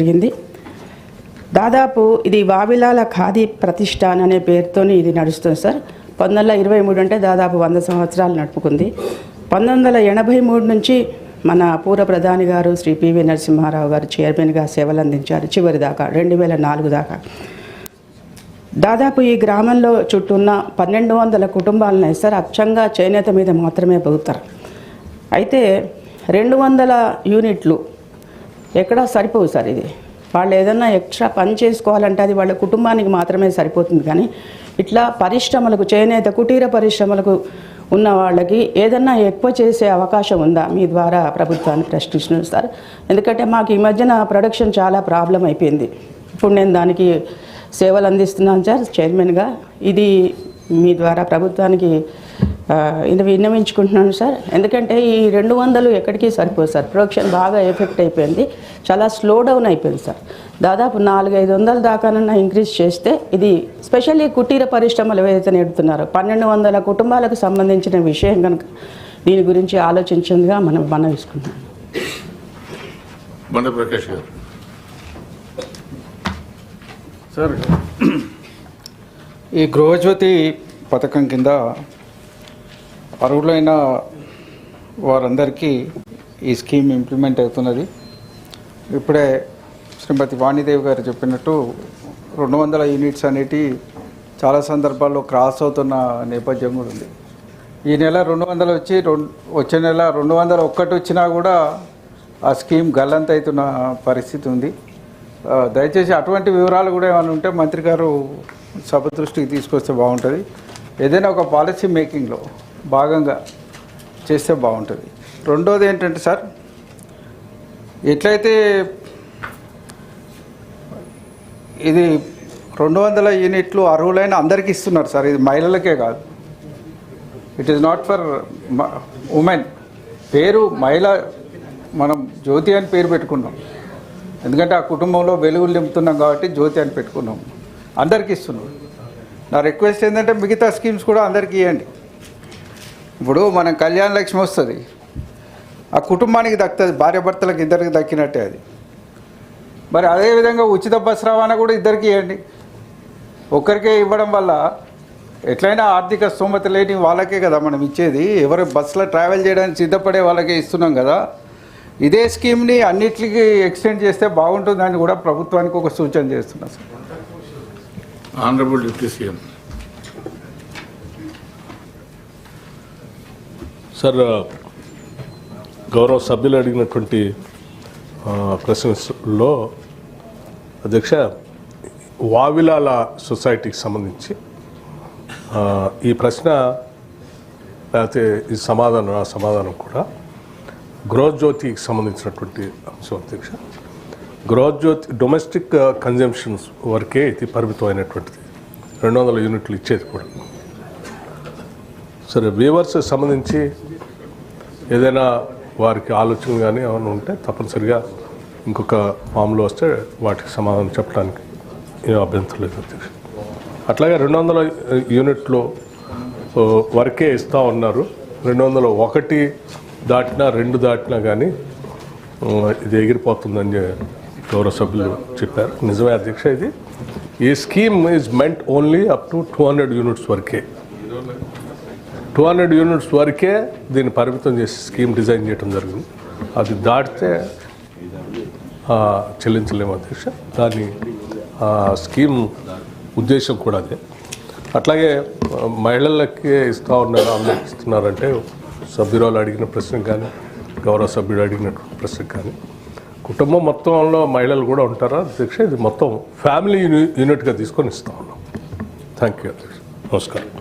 జరిగింది. దాదాపు ఇది వావిలాల ఖాదీ ప్రతిష్టాన్ అనే పేరుతోని ఇది నడుస్తుంది సార్. పంతొమ్మిది వందల ఇరవై మూడు అంటే దాదాపు వంద సంవత్సరాలు నడుపుకుంది. పంతొమ్మిది వందల ఎనభై మూడు నుంచి మన పూర్వ ప్రధాని గారు శ్రీ పివి నరసింహారావు గారు చైర్మన్గా సేవలు అందించారు. చివరి దాకా రెండు వేల నాలుగు దాకా. దాదాపు ఈ గ్రామంలో చుట్టూ ఉన్న పన్నెండు వందల కుటుంబాలను సార్ అచ్చంగా చేనేత మీద మాత్రమే బతుకుతారు. అయితే రెండు వందల యూనిట్లు ఎక్కడా సరిపోవు సార్ ఇది. వాళ్ళు ఏదన్నా ఎక్స్ట్రా పని చేసుకోవాలంటే అది వాళ్ళ కుటుంబానికి మాత్రమే సరిపోతుంది. కానీ ఇట్లా పరిశ్రమలకు చేనేత కుటీర పరిశ్రమలకు ఉన్న వాళ్ళకి ఏదన్నా ఎక్కువ చేసే అవకాశం ఉందా? మీ ద్వారా ప్రభుత్వాన్ని ప్రశ్నిస్తున్నాను సార్. ఎందుకంటే మాకు ఈ మధ్యన ప్రొడక్షన్ చాలా ప్రాబ్లం అయిపోయింది. ఇప్పుడు నేను దానికి సేవలు అందిస్తున్నాను సార్ చైర్మన్గా. ఇది మీ ద్వారా ప్రభుత్వానికి ఇది విన్నవించుకుంటున్నాను సార్. ఎందుకంటే ఈ రెండు వందలు ఎక్కడికి సరిపోదు సార్. ప్రొడక్షన్ బాగా ఎఫెక్ట్ అయిపోయింది. చాలా స్లో డౌన్ అయిపోయింది సార్. దాదాపు నాలుగు ఐదు వందల దాకానన్నా ఇంక్రీజ్ చేస్తే ఇది స్పెషల్లీ కుటీర పరిశ్రమలు ఏదైతే నెడుతున్నారో పన్నెండు వందల కుటుంబాలకు సంబంధించిన విషయం కనుక దీని గురించి ఆలోచించిందిగా మనం మనవిసుకుంటున్నాం బండ ప్రకాష్ గారు. సార్ ఈ గృహజ్యోతి పథకం కింద అర్హులైన వారందరికీ ఈ స్కీమ్ ఇంప్లిమెంట్ అవుతున్నది. ఇప్పుడే శ్రీమతి వాణిదేవి గారు చెప్పినట్టు రెండు వందల యూనిట్స్ అనేటి చాలా సందర్భాల్లో క్రాస్ అవుతున్న నేపథ్యం కూడా ఉంది. ఈ నెల రెండు వందలు వచ్చి రెండు వచ్చే నెల రెండు వందల ఒక్కటి వచ్చినా కూడా ఆ స్కీమ్ గల్లంత అవుతున్న పరిస్థితి ఉంది. దయచేసి అటువంటి వివరాలు కూడా ఏమైనా ఉంటే మంత్రి గారు సభ దృష్టికి తీసుకొస్తే బాగుంటుంది. ఏదైనా ఒక పాలసీ మేకింగ్లో భాగంగా చేస్తే బాగుంటుంది. రెండోది ఏంటంటే సార్ ఎట్లయితే ఇది రెండు వందల యూనిట్లు అర్హులైన అందరికీ ఇస్తున్నారు సార్ ఇది మహిళలకే కాదు. It is not for women పేరు మహిళ మనం జ్యోతి అని పేరు పెట్టుకున్నాం. ఎందుకంటే ఆ కుటుంబంలో వెలుగులు నింపుతున్నాం కాబట్టి జ్యోతి అని పెట్టుకున్నాం. అందరికీ ఇస్తున్నాం నా రిక్వెస్ట్ ఏంటంటే మిగతా స్కీమ్స్ కూడా అందరికీ ఇవ్వండి ఇప్పుడు మనం కళ్యాణ లక్ష్మి వస్తుంది. ఆ కుటుంబానికి దక్కుతుంది భార్యభర్తలకు ఇద్దరికి దక్కినట్టే అది. మరి అదేవిధంగా ఉచిత బస్ రవాణా కూడా ఇద్దరికి ఇవ్వండి. ఒక్కరికే ఇవ్వడం వల్ల ఎట్లయినా ఆర్థిక స్తోమత లేని వాళ్ళకే కదా మనం ఇచ్చేది. ఎవరు బస్సులో ట్రావెల్ చేయడానికి సిద్ధపడే వాళ్ళకే ఇస్తున్నాం కదా. ఇదే స్కీమ్ని అన్నిటికీ ఎక్స్టెండ్ చేస్తే బాగుంటుందని కూడా ప్రభుత్వానికి ఒక సూచన చేస్తున్నా sir. Honourable deputy CM sir గౌరవ సభ్యులు అడిగినటువంటి ప్రశ్నలో అధ్యక్ష వావిలాల సొసైటీకి సంబంధించి ఈ ప్రశ్న లేకపోతే ఈ సమాధానం ఆ సమాధానం కూడా గృహజ్యోతికి సంబంధించినటువంటి అంశం అధ్యక్ష. గృహజ్యోతి డొమెస్టిక్ కన్జంప్షన్స్ వరకే ఇది పరిమితమైనటువంటిది. రెండు వందల యూనిట్లు ఇచ్చేది కూడా. సరే వీవర్స్ సంబంధించి ఏదైనా వారికి ఆలోచన కానీ ఏమైనా ఉంటే తప్పనిసరిగా ఇంకొక ఫామ్లో వస్తే వాటికి సమాధానం చెప్పడానికి ఏం అభ్యంతరం లేదు అధ్యక్ష. అట్లాగే రెండు వందల యూనిట్లు వరకే ఇస్తూ ఉన్నారు. రెండు వందల ఒకటి దాటినా రెండు దాటినా కానీ ఇది ఎగిరిపోతుందని గౌరవ సభ్యులు చెప్పారు. నిజమే అధ్యక్ష ఇది. ఈ scheme is meant only up to two hundred units వరకే. టూ హండ్రెడ్ యూనిట్స్ వరకే దీన్ని పరిమితం చేసి స్కీమ్ డిజైన్ చేయడం జరిగింది. అది దాటితే చెల్లించలేము అధ్యక్ష. దాని ఆ, స్కీమ్ ఉద్దేశం కూడా అదే. అట్లాగే మహిళలకే మహిళలకి ఇస్తూ ఉన్నారు అందరికి ఇస్తున్నారంటే సభ్యురాలు అడిగిన ప్రశ్న కానీ గౌరవ సభ్యుడు అడిగిన ప్రశ్న కానీ కుటుంబం మొత్తంలో మహిళలు కూడా ఉంటారా అధ్యక్ష? ఇది మొత్తం ఫ్యామిలీ యూనిట్గా తీసుకొని ఇస్తా ఉన్నాం. థ్యాంక్ యూ అధ్యక్ష. నమస్కారం.